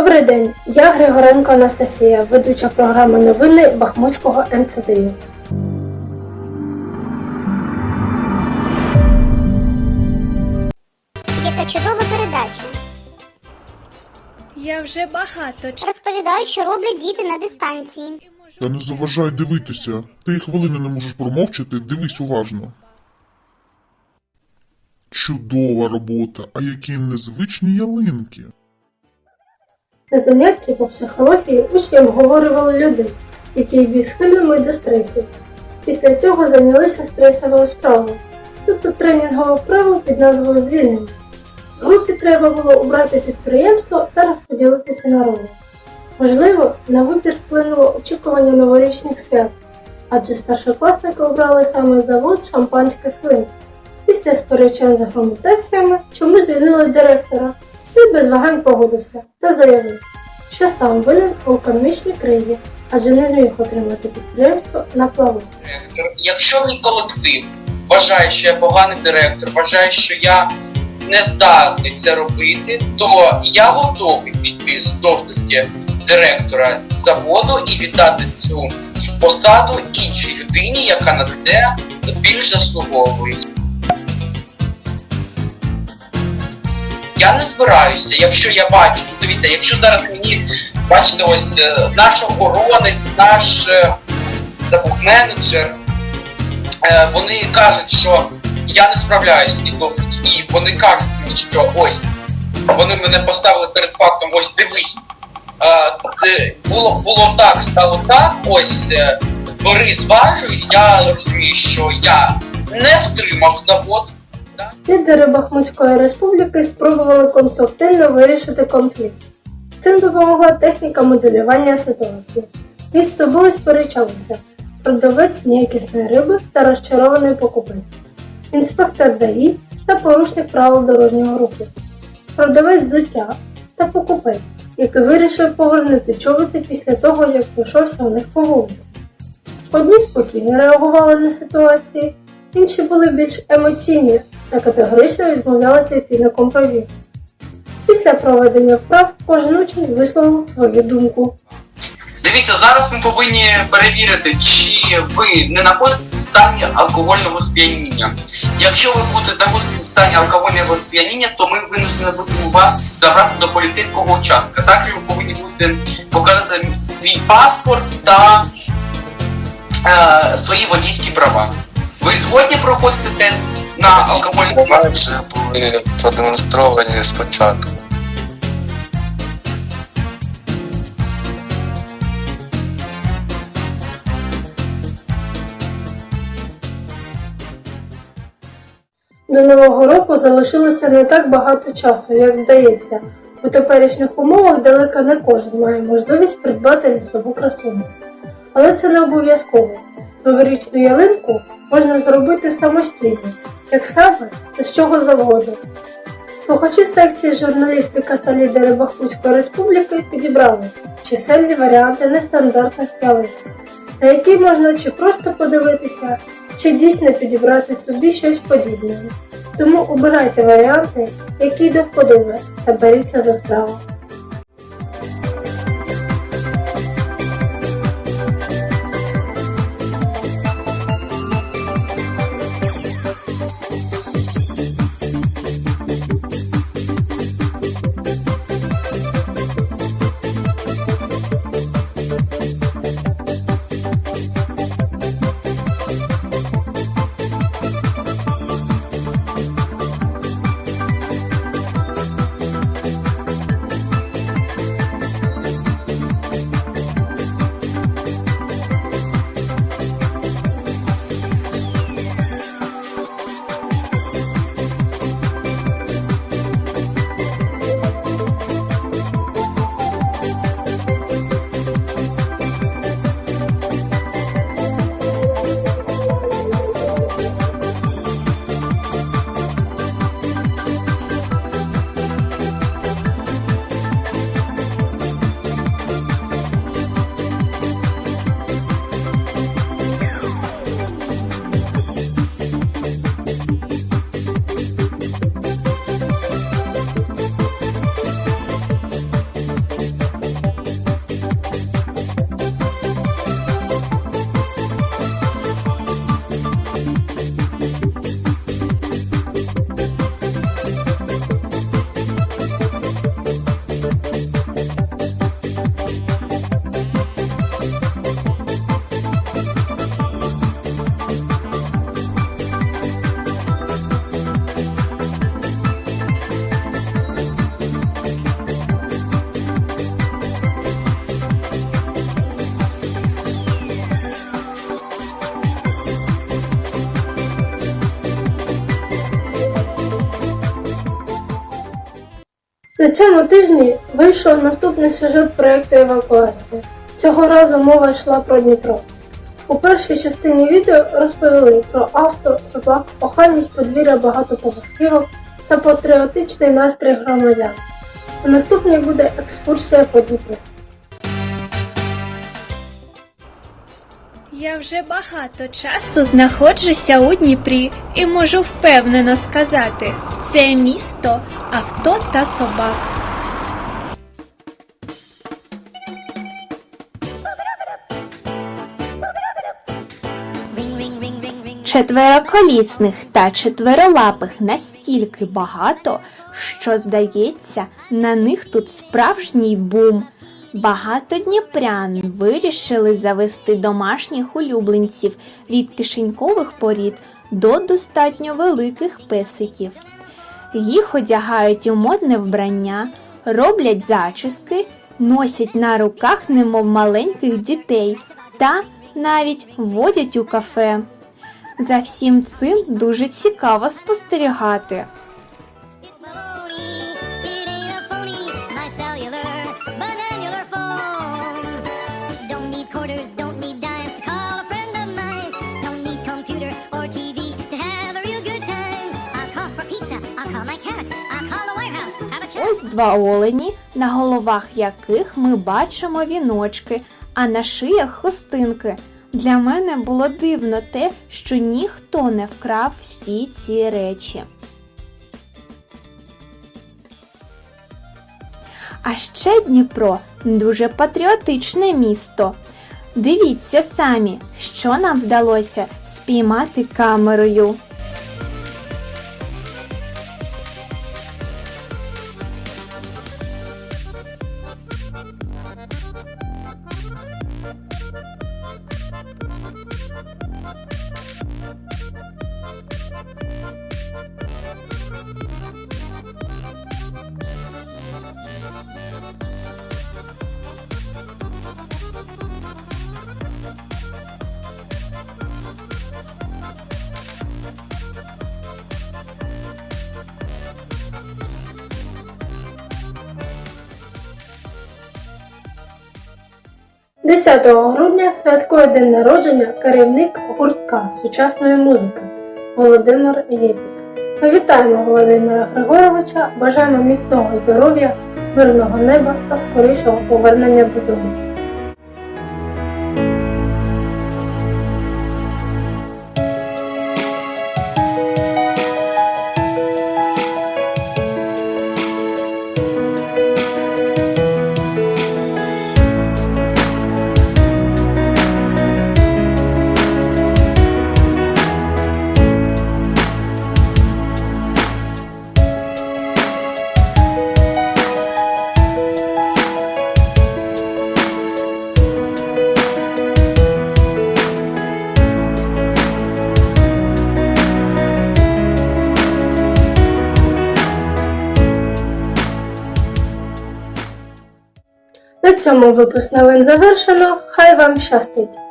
Добрий день, я Григоренко Анастасія, ведуча програми новини Бахмутського МЦДЮ. Яка чудова передача. Я вже багато часу Розповідають, що роблять діти на дистанції. Та не заважай дивитися. Ти і хвилини не можеш промовчати, дивись уважно. Чудова робота, а які незвичні ялинки. На занятті по психології учні обговорювали людей, які більш схильними до стресів. Після цього зайнялися стресовою справою, тобто тренінгову вправу під назвою звільнення. Групі треба було обрати підприємство та розподілитися на ролі. Можливо, на вибір вплинуло очікування новорічних свят, адже старшокласники обрали саме завод шампанських вин. Після сперечань з аргументаціями чому звільнили директора, той без вагань погодився та заявив, що сам винен у економічній кризі, адже не зміг отримати підприємство на плаву. Якщо мій колектив вважає, що я поганий директор, вважає, що я не здатний це робити, то я готовий піти з должності директора заводу і віддати цю посаду іншій людині, яка на це більш заслуговує. Я не збираюся, якщо я бачу, дивіться, якщо зараз мені бачите, ось е, наш охоронець, наш е, забув менеджер, е, вони кажуть, що я не справляюся і вони кажуть що ось вони мене поставили перед фактом, ось дивись. було, було так, стало так, ось бери зважуй, я розумію, що я не втримав завод. Лідери Бахмутської республіки спробували конструктивно вирішити конфлікт. З цим допомогла техніка моделювання ситуації. Між собою сперечалися продавець неякісної риби та розчарований покупець, інспектор ДАІ та порушник правил дорожнього руху, продавець взуття та покупець, який вирішив повернути чоботи після того, як пройшовся у них по вулиці. Одні спокійно реагували на ситуації, інші були більш емоційні та категорично відмовлялися йти на компроміс. Після проведення вправ кожен учень висловив свою думку. Дивіться, зараз ми повинні перевірити, чи ви не знаходитесь в стані алкогольного сп'яніння. Якщо ви будете знаходитися в стані алкогольного сп'яніння, то ми винуждені будемо вас забрати до поліцейського участка. Також ви повинні будете показати свій паспорт та е, свої водійські права. Ви згодні проходити тест на алкогольне сп'яніння? Вже були продемонстровані спочатку. До нового року залишилося не так багато часу, як здається. У теперішніх умовах далеко не кожен має можливість придбати лісову красуню. Але це не обов'язково. Новорічну ялинку можна зробити самостійно, як саме та з чого завгодно. Слухачі секції журналістика та лідери Бахмутської республіки підібрали чисельні варіанти нестандартних ялинок, на які можна чи просто подивитися, чи дійсно підібрати собі щось подібне. Тому обирайте варіанти, які до вподоби, та беріться за справу. На цьому тижні вийшов наступний сюжет проєкту Евакуація. Цього разу мова йшла про Дніпро. У першій частині відео розповіли про авто, собак, охайність подвір'я багатоповерхівок та патріотичний настрій громадян. У наступній буде екскурсія по Дніпру. Я вже багато часу знаходжуся у Дніпрі і можу впевнено сказати, це місто авто та собак. Четвероколісних та четверолапих настільки багато, що, здається, на них тут справжній бум. Багато дніпрян вирішили завести домашніх улюбленців від кишенькових порід до достатньо великих песиків. Їх одягають у модне вбрання, роблять зачіски, носять на руках, немов маленьких дітей, та навіть водять у кафе. За всім цим дуже цікаво спостерігати. Don't need pizza, I'll call my cat, I'll call the White House, have a chat. Ось два олені, на головах яких ми бачимо віночки, а на шиях хустинки. Для мене було дивно те, що ніхто не вкрав всі ці речі. А ще Дніпро дуже патріотичне місто. Дивіться самі, що нам вдалося спіймати камерою. – 10 грудня святкує день народження керівник гуртка сучасної музики Володимир Єпік. Ми вітаємо Володимира Григоровича, бажаємо міцного здоров'я, мирного неба та скорішого повернення додому. Цьому випуск новин завершено. Хай вам щастить!